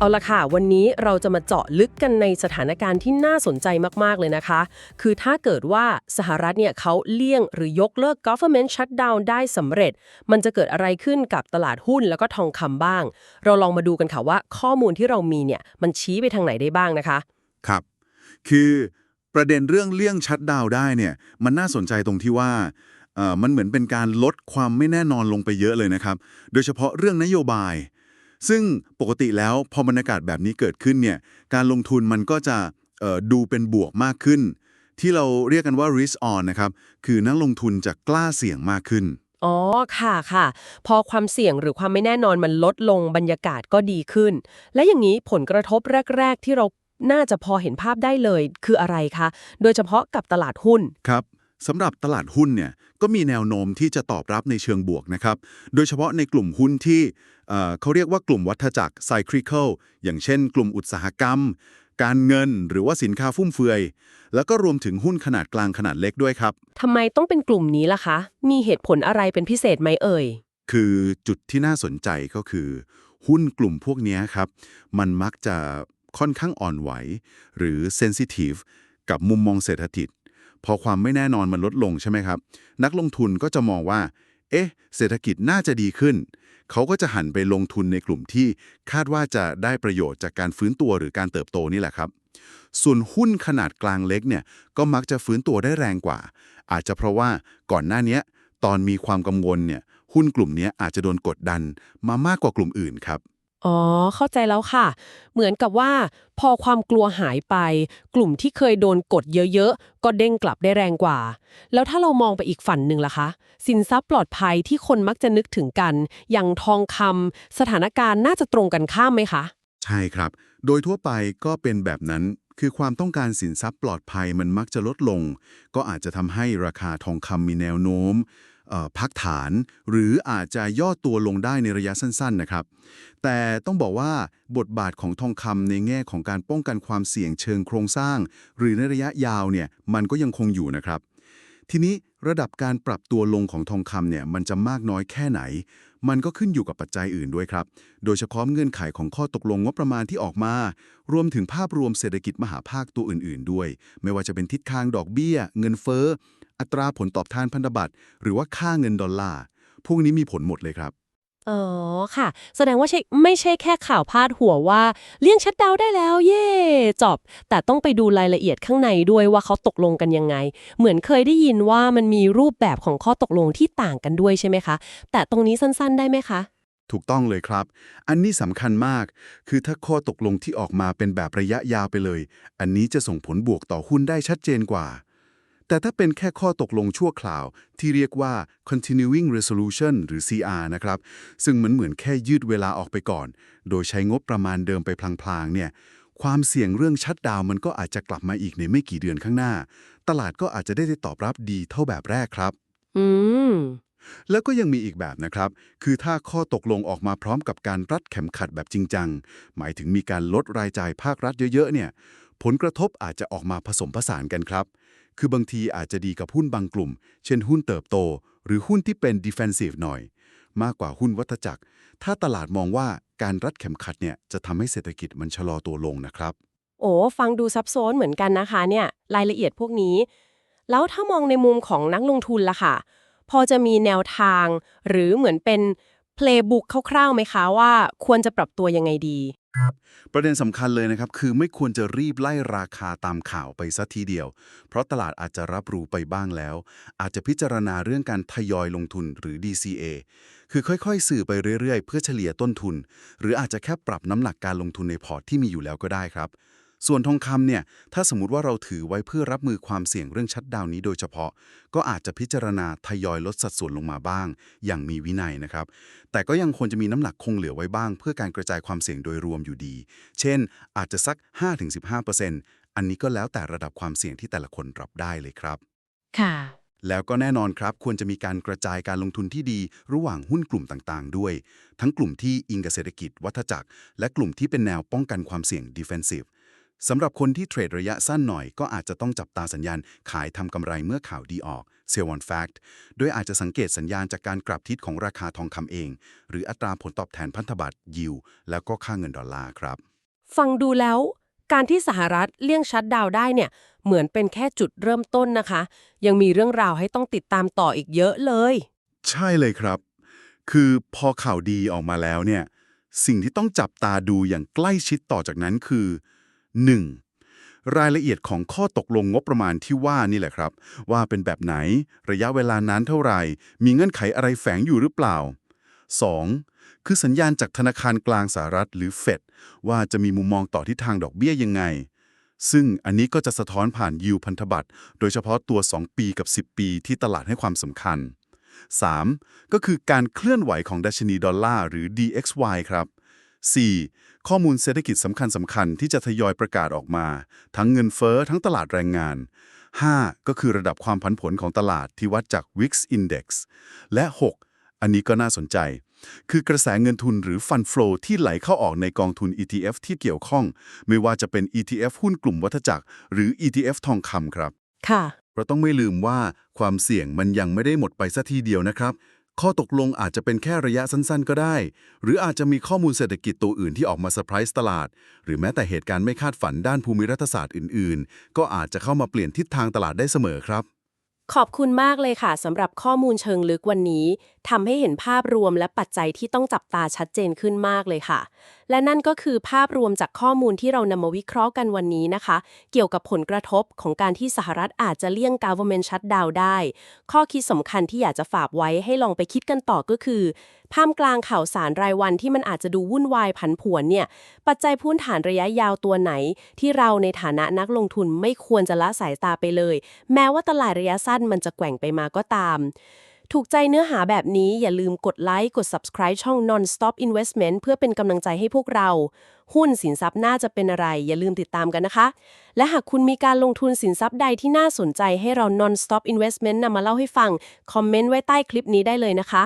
เอาละค่ะ วันนี้เราจะมาเจาะลึกกันในสถานการณ์ที่น่าสนใจมาก ๆ เลยนะคะ คือถ้าเกิดว่าสหรัฐเนี่ยเขาเลี่ยงหรือยกเลิก government shutdown ได้สำเร็จ มันจะเกิดอะไรขึ้นกับตลาดหุ้นแล้วก็ทองคำบ้าง เราลองมาดูกันค่ะว่าข้อมูลที่เรามีเนี่ยมันชี้ไปทางไหนได้บ้างนะคะ ครับ คือประเด็นเรื่องเลี่ยงชัดดาวได้เนี่ยมันน่าสนใจตรงที่ว่าเอ่อมันเหมือนเป็นการลดความไม่แน่นอนลงไปเยอะเลยนะครับ โดยเฉพาะเรื่องนโยบาย ซึ่งปกติแล้วพอบรรยากาศแบบนี้เกิดขึ้นเนี่ยการลงทุนมันก็จะเอ่อดูเป็นบวกมากขึ้น ที่เราเรียกกันว่า risk on นะครับคือนักลงทุนจะกล้าเสี่ยงมากขึ้นอ๋อค่ะค่ะ พอความเสี่ยงหรือความไม่แน่นอนมันลดลงบรรยากาศก็ดีขึ้น และอย่างนี้ผลกระทบแรก ๆ ที่เราน่าจะพอเห็นภาพได้เลยคืออะไรคะ โดยเฉพาะกับตลาดหุ้น ครับ สำหรับตลาดหุ้นเนี่ยก็มีแนวโน้มที่จะตอบรับในเชิงบวกนะครับ โดยเฉพาะในกลุ่มหุ้นที่เอ่อเขาเรียกว่ากลุ่มวัฏจักร cyclical อย่างเช่น กลุ่มอุตสาหกรรม การเงินหรือว่าสินค้าฟุ่มเฟือย แล้วก็รวมถึงหุ้นขนาดกลางขนาดเล็กด้วยครับทำไมต้องเป็นกลุ่มนี้ล่ะคะ มีเหตุผลอะไรเป็นพิเศษไหมเอ่ย คือจุดที่น่าสนใจก็คือ หุ้นกลุ่มพวกเนี้ยครับ มันมักจะค่อนข้างอ่อนไหว หรือ sensitive กับมุมมองเศรษฐกิจ พอความไม่แน่นอนมันลดลงใช่ไหมครับ นักลงทุนก็จะมองว่า เอ๊ะ เศรษฐกิจน่าจะดีขึ้น เขาก็จะหันไปลงทุนในกลุ่มที่คาดว่าจะได้ประโยชน์จากการฟื้นตัวหรือการเติบโตนี่แหละครับ ส่วนหุ้นขนาดกลางเล็กเนี่ยก็มักจะฟื้นตัวได้แรงกว่า อาจจะเพราะว่าก่อนหน้านี้ตอนมีความกังวลเนี่ยหุ้นกลุ่มเนี้ยอาจจะโดนกดดันมามากกว่ากลุ่มอื่นครับ อ๋อ เข้าใจแล้วค่ะ เหมือนกับว่า พอความกลัวหายไป กลุ่มที่เคยโดนกดเยอะๆ ก็เด้งกลับได้แรงกว่า แล้วถ้าเรามองไปอีกฝั่นหนึ่งล่ะคะ สินทรัพย์ปลอดภัยที่คนมักจะนึกถึงกัน อย่างทองคำสถานการณ์น่าจะตรงกันข้ามไหมคะ ใช่ครับ โดยทั่วไปก็เป็นแบบนั้น คือความต้องการสินทรัพย์ปลอดภัยมันมักจะลดลง ก็อาจจะทำให้ราคาทองคำมีแนวโน้ม พักฐาน หรืออาจจะย่อตัวลงได้ในระยะสั้นๆนะครับ แต่ต้องบอกว่าบทบาทของทองคำในแง่ของการป้องกันความเสี่ยงเชิงโครงสร้าง หรือในระยะยาวเนี่ยมันก็ยังคงอยู่นะครับ ทีนี้ระดับการปรับตัวลงของทองคำเนี่ยมันจะมากน้อยแค่ไหน มันก็ขึ้นอยู่กับปัจจัยอื่นด้วยครับ โดยเฉพาะเงื่อนไขของข้อตกลงงบประมาณที่ออกมา รวมถึงภาพรวมเศรษฐกิจมหาภาคตัวอื่น ๆ ด้วย ไม่ว่าจะเป็นทิศทางดอกเบี้ย เงินเฟ้อ อัตราผลตอบแทนพันธบัตรหรือว่าค่าเงินดอลลาร์พวกนี้มีผลหมดเลยครับ อ๋อค่ะ แสดงว่าใช่ไม่ใช่แค่ข่าวพาดหัวว่า เลี่ยงชัดดาวน์ได้แล้ว เย่จบ แต่ต้องไปดูรายละเอียดข้างในด้วยว่าเขาตกลงกันยังไง เหมือนเคยได้ยินว่ามันมีรูปแบบของข้อตกลงที่ต่างกันด้วยใช่ไหมคะ แต่ตรงนี้สั้นๆ ได้ไหมคะ ถูกต้องเลยครับ อันนี้สำคัญมาก คือถ้าข้อตกลงที่ออกมาเป็นแบบระยะยาวไปเลย อันนี้จะส่งผลบวกต่อหุ้นได้ชัดเจนกว่า แต่ถ้าเป็นแค่ข้อตกลงชั่วคราว ที่เรียกว่า continuing resolution หรือ CR นะครับ ซึ่งมันเหมือนแค่ยืดเวลาออกไปก่อน โดยใช้งบประมาณเดิมไปพลางๆ เนี่ย ความเสี่ยงเรื่องชัดดาวน์มันก็อาจจะกลับมาอีกในไม่กี่เดือนข้างหน้า ตลาดก็อาจจะได้ตอบรับดีเท่าแบบแรกครับ อืมแล้วก็ยังมีอีกแบบนะครับ คือถ้าข้อตกลงออกมาพร้อมกับการรัดเข็มขัดแบบจริงจัง หมายถึงมีการลดรายจ่ายภาครัฐเยอะๆ เนี่ย ผลกระทบอาจจะออกมาผสมผสานกันครับ คือบางทีอาจจะดีกับหุ้นบางกลุ่ม เช่นหุ้นเติบโต หรือหุ้นที่เป็น defensive หน่อย มากกว่าหุ้นวัฏจักร ถ้าตลาดมองว่าการรัดเข็มขัดเนี่ยจะทำให้เศรษฐกิจมันชะลอตัวลงนะครับ โอ้ฟังดูซับซ้อนเหมือนกันนะคะเนี่ยรายละเอียดพวกนี้ แล้วถ้ามองในมุมของนักลงทุนล่ะค่ะ พอจะมีแนวทาง หรือเหมือนเป็นเพลย์บุ๊กคร่าวๆไหมคะว่าควรจะปรับตัวยังไงดี ประเด็นสำคัญเลยนะครับ คือไม่ควรจะรีบไล่ราคาตามข่าวไปซะทีเดียว เพราะตลาดอาจจะรับรู้ไปบ้างแล้ว อาจจะพิจารณาเรื่องการทยอยลงทุนหรือ DCA คือค่อยๆ สื่อไปเรื่อยๆ เพื่อเฉลี่ยต้นทุน หรืออาจจะแค่ปรับน้ำหนักการลงทุนในพอร์ตที่มีอยู่แล้วก็ได้ครับ ส่วนทองคำเนี่ยถ้าสมมติว่าเราถือไว้เพื่อรับมือความเสี่ยงเรื่องชัดดาวน์นี้โดยเฉพาะ ก็อาจจะพิจารณาทยอยลดสัดส่วนลงมาบ้าง อย่างมีวินัยนะครับ แต่ก็ยังควรจะมีน้ำหนักคงเหลือไว้บ้าง เพื่อการกระจายความเสี่ยงโดยรวมอยู่ดี เช่น อาจจะสัก 5-15%อันนี้ก็แล้วแต่ระดับความเสี่ยงที่แต่ละคนรับได้เลยครับ ค่ะแล้วก็แน่นอนครับ ควรจะมีการกระจายการลงทุนที่ดี ระหว่างหุ้นกลุ่มต่างๆ ด้วย ทั้งกลุ่มที่อิงกับเศรษฐกิจ วัฏจักร และกลุ่มที่เป็นแนวป้องกันความเสี่ยง defensive สำหรับคนที่เทรดระยะสั้นหน่อยก็อาจจะต้องจับตาสัญญาณขายทำกำไรเมื่อข่าวดีออก Sell on Fact โดยอาจจะสังเกตสัญญาณจากการกลับทิศของราคาทองคำเอง หรืออัตราผลตอบแทนพันธบัตรยิวแล้วก็ค่าเงินดอลลาร์ครับ ฟังดูแล้ว การที่สหรัฐเลี่ยงชัดดาวน์ได้เนี่ย เหมือนเป็นแค่จุดเริ่มต้นนะคะ ยังมีเรื่องราวให้ต้องติดตามต่ออีกเยอะเลย ใช่เลยครับ คือพอข่าวดีออกมาแล้วเนี่ยสิ่งที่ต้องจับตาดูอย่างใกล้ชิดต่อจากนั้นคือ 1. รายละเอียดของข้อตกลงงบประมาณที่ว่านี่แหละครับ ว่าเป็นแบบไหนระยะเวลานานเท่าไหร่ มีเงื่อนไขอะไรแฝงอยู่หรือเปล่า 2. คือสัญญาณจากธนาคารกลางสหรัฐหรือเฟดว่าจะมีมุมมองต่อทิศทางดอกเบี้ยยังไง ซึ่งอันนี้ก็จะสะท้อนผ่านยิวพันธบัตรโดยเฉพาะตัว 2 ปีกับ 10 ปีที่ตลาดให้ความสำคัญ 3. ก็คือการเคลื่อนไหวของดัชนีดอลลาร์หรือ DXY ครับ 4. ข้อมูลเศรษฐกิจสำคัญสำคัญๆที่จะทยอยประกาศออกมา ทั้งเงินเฟ้อทั้งตลาดแรงงาน 5. ก็คือระดับความผันผวนของตลาดที่วัดจาก Wix Index และ 6. อันนี้ก็น่าสนใจ คือกระแสเงินทุนหรือ Fund Flow ที่ไหลเข้าออกในกองทุน ETF ที่เกี่ยวข้อง ไม่ว่าจะเป็น ETF หุ้นกลุ่มวัฏจักร หรือ ETF ทองคำครับ ค่ะ เราต้องไม่ลืมว่าความเสี่ยงมันยังไม่ได้หมดไปสัทีเดียวนะครับ ข้อตกลงอาจจะเป็นแค่ระยะสั้นๆ ก็ได้ หรืออาจจะมีข้อมูลเศรษฐกิจตัวอื่นที่ออกมาเซอร์ไพรส์ตลาด หรือแม้แต่เหตุการณ์ไม่คาดฝันด้านภูมิรัฐศาสตร์อื่นๆ ก็อาจจะเข้ามาเปลี่ยนทิศทางตลาดได้เสมอครับ ขอบคุณมากเลยค่ะสำหรับข้อมูลเชิงลึกวันนี้ทำให้เห็นภาพรวมและปัจจัยที่ต้องจับตาชัดเจนขึ้นมากเลยค่ะ และนั่นก็คือภาพรวมจากข้อมูลที่เรานำมาวิเคราะห์กันวันนี้นะคะ เกี่ยวกับผลกระทบของการที่สหรัฐอาจจะเลี่ยง government shutdown ได้ ข้อคิดสำคัญที่อยากจะฝากไว้ให้ลองไปคิดกันต่อก็คือท่ามกลางข่าวสารรายวันที่มันอาจจะดูวุ่นวายผันผวนเนี่ยปัจจัยพื้นฐานระยะยาวตัวไหน ที่เราในฐานะนักลงทุนไม่ควรจะละสายตาไปเลย แม้ว่าตลาดระยะสั้นนมันจะแกว่งไปมาก็ตาม ถูกใจเนื้อหาแบบนี้อย่าลืมกดไลค์กด subscribe ช่อง non-stop investment เพื่อเป็นกำลังใจให้พวกเรา หุ้นสินทรัพย์น่าจะเป็นอะไร อย่าลืมติดตามกันนะคะ และหากคุณมีการลงทุนสินทรัพย์ใดที่น่าสนใจให้เรา non-stop investment นำมาเล่าให้ฟัง คอมเมนต์ไว้ใต้คลิปนี้ได้เลยนะคะ